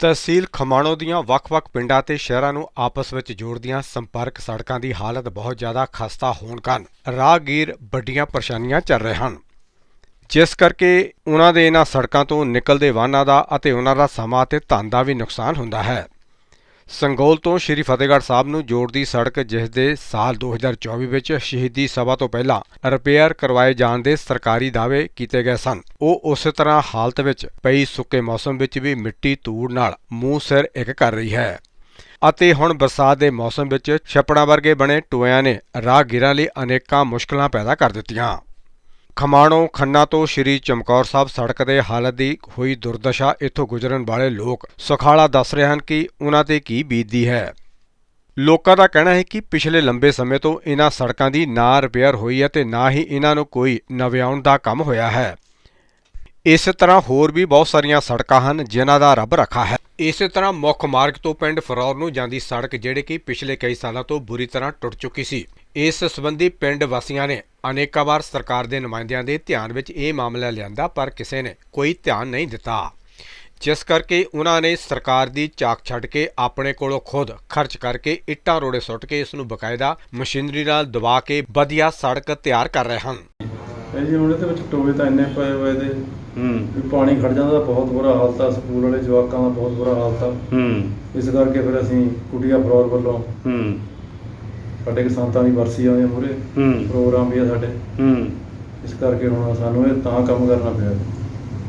ਤਹਿਸੀਲ ਖਮਾਣੋ ਦੀਆਂ ਵੱਖ-ਵੱਖ ਪਿੰਡਾਂ ਤੇ ਸ਼ਹਿਰਾਂ ਨੂੰ ਆਪਸ ਵਿੱਚ ਜੋੜਦੀਆਂ ਸੰਪਰਕ ਸੜਕਾਂ ਦੀ ਹਾਲਤ ਬਹੁਤ ਜ਼ਿਆਦਾ ਖਸਤਾ ਹੋਣ ਕਾਰਨ ਰਾਹਗੀਰ ਵੱਡੀਆਂ ਪਰੇਸ਼ਾਨੀਆਂ ਚੱਲ ਰਹੇ ਹਨ। ਜਿਸ ਕਰਕੇ ਉਹਨਾਂ ਦੇ ਇਹਨਾਂ ਸੜਕਾਂ ਤੋਂ ਨਿਕਲਦੇ ਵਾਹਨਾਂ ਦਾ ਅਤੇ ਉਹਨਾਂ ਦਾ ਸਮਾਂ ਤੇ ਧਨ ਦਾ ਵੀ ਨੁਕਸਾਨ ਹੁੰਦਾ ਹੈ। ਸੰਗੋਲ ਤੋਂ ਸ਼੍ਰੀ ਫਤਿਹਗੜ੍ਹ ਸਾਹਿਬ ਨੂੰ ਜੋੜਦੀ ਸੜਕ, ਜਿਸ ਦੇ ਸਾਲ 2024 ਵਿੱਚ ਸ਼ਹੀਦੀ ਸਭਾ ਤੋਂ ਪਹਿਲਾਂ ਰਿਪੇਅਰ ਕਰਵਾਏ ਜਾਣ ਦੇ ਸਰਕਾਰੀ ਦਾਅਵੇ ਕੀਤੇ ਗਏ ਸਨ। ਉਹ ਉਸੇ ਤਰ੍ਹਾਂ ਹਾਲਤ ਵਿੱਚ ਪਈ ਸੁੱਕੇ ਮੌਸਮ ਵਿੱਚ ਵੀ ਮਿੱਟੀ ਧੂੜ ਨਾਲ ਮੂੰਹ ਸਿਰ ਇੱਕ ਕਰ ਰਹੀ ਹੈ। ਅਤੇ ਹੁਣ ਬਰਸਾਤ ਦੇ ਮੌਸਮ ਵਿੱਚ ਛੱਪੜਾਂ ਵਰਗੇ ਬਣੇ ਟੋਇਆਂ ਨੇ ਰਾਹਗੀਰਾਂ ਲਈ ਅਨੇਕਾਂ ਮੁਸ਼ਕਲਾਂ ਪੈਦਾ ਕਰ ਦਿੱਤੀਆਂ। ਖਮਾਣੋ ਖੰਨਾ ਤੋਂ ਸ਼੍ਰੀ ਚਮਕੌਰ ਸਾਹਿਬ ਸੜਕ ਦੇ ਹਾਲਤ ਦੀ ਹੋਈ ਦੁਰਦਸ਼ਾ ਇੱਥੋਂ ਗੁਜ਼ਰਨ ਵਾਲੇ ਲੋਕ ਸੁਖਾਲਾ ਦੱਸ ਰਹੇ ਹਨ ਕਿ ਉਹਨਾਂ ਤੇ ਕੀ ਬੀਤਦੀ ਹੈ। ਲੋਕਾਂ ਦਾ ਕਹਿਣਾ ਹੈ ਕਿ ਪਿਛਲੇ ਲੰਬੇ ਸਮੇਂ ਤੋਂ ਇਹਨਾਂ ਸੜਕਾਂ ਦੀ ਨਾ ਰਿਪੇਅਰ ਹੋਈ ਹੈ ਤੇ ਨਾ ਹੀ ਇਹਨਾਂ ਨੂੰ ਕੋਈ ਨਵਿਆਉਣ ਦਾ ਕੰਮ ਹੋਇਆ ਹੈ। ਇਸੇ ਤਰ੍ਹਾਂ ਹੋਰ ਵੀ ਬਹੁਤ ਸਾਰੀਆਂ ਸੜਕਾਂ ਹਨ ਜਿਨ੍ਹਾਂ ਦਾ ਰੱਬ ਰੱਖਾ ਹੈ। ਇਸੇ ਤਰ੍ਹਾਂ ਮੁੱਖ ਮਾਰਗ ਤੋਂ ਪਿੰਡ ਫਰੌਰ ਨੂੰ ਜਾਂਦੀ ਸੜਕ ਜਿਹੜੇ ਕਿ ਪਿਛਲੇ ਕਈ ਸਾਲਾਂ ਤੋਂ ਬੁਰੀ ਤਰ੍ਹਾਂ ਟੁੱਟ ਚੁੱਕੀ ਸੀ। ਇਸ ਸੰਬੰਧੀ ਪਿੰਡ ਵਾਸੀਆਂ ਨੇ ਅਨੇਕਾਂ ਵਾਰ ਸਰਕਾਰ ਦੇ ਨੁਮਾਇੰਦਿਆਂ ਦੇ ਧਿਆਨ ਵਿੱਚ ਇਹ ਮਾਮਲਾ ਲਿਆਂਦਾ ਪਰ ਕਿਸੇ ਨੇ ਕੋਈ ਧਿਆਨ ਨਹੀਂ ਦਿੱਤਾ। ਜਿਸ ਕਰਕੇ ਉਹਨਾਂ ਨੇ ਸਰਕਾਰ ਦੀ ਚਾਕ ਛੱਡ ਕੇ ਆਪਣੇ ਕੋਲੋਂ ਖੁਦ ਖਰਚ ਕਰਕੇ ਇੱਟਾਂ ਰੋੜੇ ਸੁੱਟ ਕੇ ਇਸ ਨੂੰ ਬਕਾਇਦਾ ਮਸ਼ੀਨਰੀ ਨਾਲ ਦਬਾ ਕੇ ਵਧੀਆ ਸੜਕ ਤਿਆਰ ਕਰ ਰਹੇ ਹਨ। ਜੀ ਹੁਣ ਇਹਦੇ ਵਿੱਚ ਟੋਏ ਤਾਂ ਇੰਨੇ ਪਏ ਹੋਏ ਦੇ। ਹੂੰ। ਪਾਣੀ ਖੜ ਜਾਂਦਾ ਤਾਂ ਬਹੁਤ ਬੁਰਾ ਹਾਲਤ ਆ ਸਕੂਲ ਵਾਲੇ ਜਵਾਕਾਂ ਦਾ ਬਹੁਤ ਬੁਰਾ ਹਾਲਤ ਆ। ਹੂੰ। ਇਸ ਕਰਕੇ ਫਿਰ ਅਸੀਂ ਕੁਟੀਆ ਫਲੋਰ ਵੱਲੋਂ ਹੂੰ। ਸਾਡੇ ਕਿਸਾਨਾਂ ਦੀ ਵਰਸੀ ਆਉਂਦੀ ਮੂਰੇ ਹੂੰ। ਪ੍ਰੋਗਰਾਮ ਵੀ ਆ ਸਾਡੇ। ਹੂੰ। ਇਸ ਕਰਕੇ ਹੁਣ ਸਾਨੂੰ ਇਹ ਤਾਂ ਕੰਮ ਕਰਨਾ ਪਿਆ।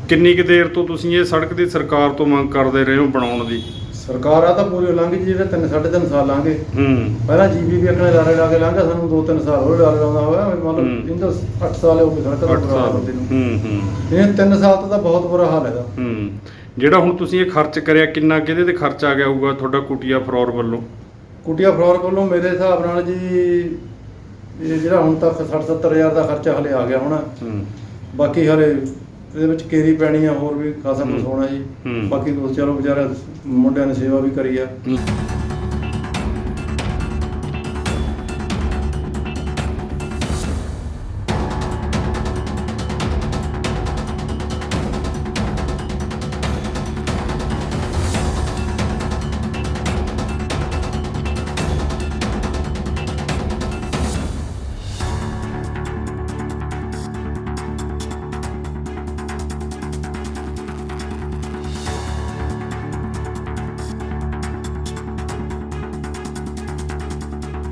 ਕਿੰਨੀ ਕੁ ਦੇਰ ਤੋਂ ਤੁਸੀਂ ਇਹ ਸੜਕ ਦੀ ਸਰਕਾਰ ਤੋਂ ਮੰਗ ਕਰਦੇ ਰਹੇ ਹੋ ਬਣਾਉਣ ਦੀ? ਸਰਕਾਰ ਆ ਤਾਂ ਪੂਰੀ ਲੰਘ ਗਈ ਜਿਹੜੇ ਤਿੰਨ ਸਾਢੇ ਤਿੰਨ ਸਾਲ ਲੰਘੇ ਹੂੰ। ਪਹਿਲਾਂ ਜੀਬੀ ਵੀ ਆਪਣੇ ਲਾਰੇ ਲਾ ਕੇ ਲੰਘਿਆ ਸਾਨੂੰ ਦੋ ਤਿੰਨ ਸਾਲ ਹੋਰ ਲਾਰੇ ਲਾਉਂਦਾ ਹੋਇਆ। ਮਤਲਬ ਇਹਦਾ 8 ਸਾਲ ਹੋ ਗਏ ਸੜਕ ਦਾ 8 ਬੁਰਾ ਹਾਲ ਸਾਲ ਹੁੰਦੇ ਨੂੰ। ਹੂੰ ਹੂੰ। ਇਹ ਤਿੰਨ ਸਾਲ ਤੋਂ ਤਾਂ ਬਹੁਤ ਬੁਰਾ ਹਾਲ ਹੈਗਾ। ਹੂੰ। ਜਿਹੜਾ ਹੁਣ ਤੁਸੀਂ ਇਹ ਖਰਚ ਕਰਿਆ ਕਿੰਨਾ ਕਿਹਦੇ ਤੇ ਖਰਚ ਆ ਗਿਆ ਹੋਊਗਾ ਤੁਹਾਡਾ ਕੁਟੀਆ ਫਰੌਰ ਵੱਲੋਂ? ਕੁਟੀਆ ਫਲੋਰ ਵੱਲੋਂ ਮੇਰੇ ਹਿਸਾਬ ਨਾਲ ਜੀ ਇਹ ਜਿਹੜਾ ਹੁਣ ਤੱਕ 60 70 ਹਜ਼ਾਰ ਦਾ ਖਰਚਾ ਹਲੇ ਆ ਗਿਆ ਹੋਣਾ। ਹੂੰ। ਬਾਕੀ ਹਲੇ ਇਹਦੇ ਵਿੱਚ ਕੇਰੀ ਪੈਣੀ ਆ ਹੋਰ ਵੀ ਖਾਸਾ ਕੁਝ। ਹੋਣਾ ਜੀ। ਬਾਕੀ ਦੋਸਤ ਚਲੋ ਵਿਚਾਰੇ ਮੁੰਡਿਆਂ ਨੇ ਸੇਵਾ ਵੀ ਕਰੀ ਆ।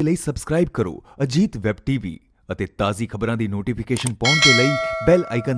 ਲਈ ਸਬਸਕ੍ਰਾਈਬ ਕਰੋ ਅਜੀਤ ਵੈਬ ਟੀਵੀ ਅਤੇ ਤਾਜ਼ੀ ਖਬਰਾਂ ਦੀ ਨੋਟੀਫਿਕੇਸ਼ਨ ਪਾਉਣ ਦੇ ਲਈ ਬੈਲ ਆਈਕਨ